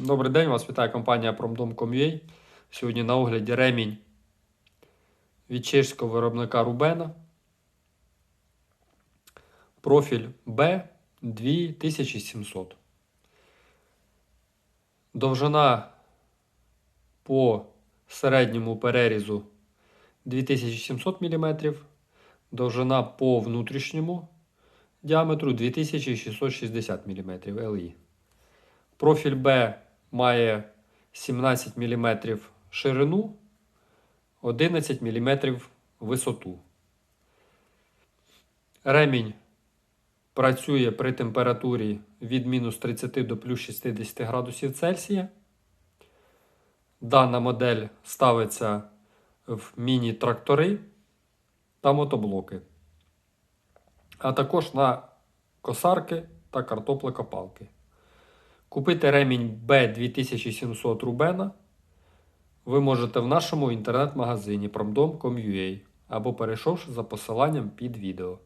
Добрий день, вас вітає компанія Promdom.com.ua. Сьогодні на огляді ремінь від чеського виробника Rubena. Профіль B 2700. Довжина по середньому перерізу 2700 мм. Довжина по внутрішньому діаметру 2660 мм LE. Профіль Б має 17 мм ширину, 11 мм висоту. Ремінь працює при температурі від мінус 30 до плюс 60 градусів Цельсія. Дана модель ставиться в міні-трактори та мотоблоки, а також на косарки та картоплекопалки. Купити ремінь B2700 Рубена ви можете в нашому інтернет-магазині promdom.com.ua або перейшовши за посиланням під відео.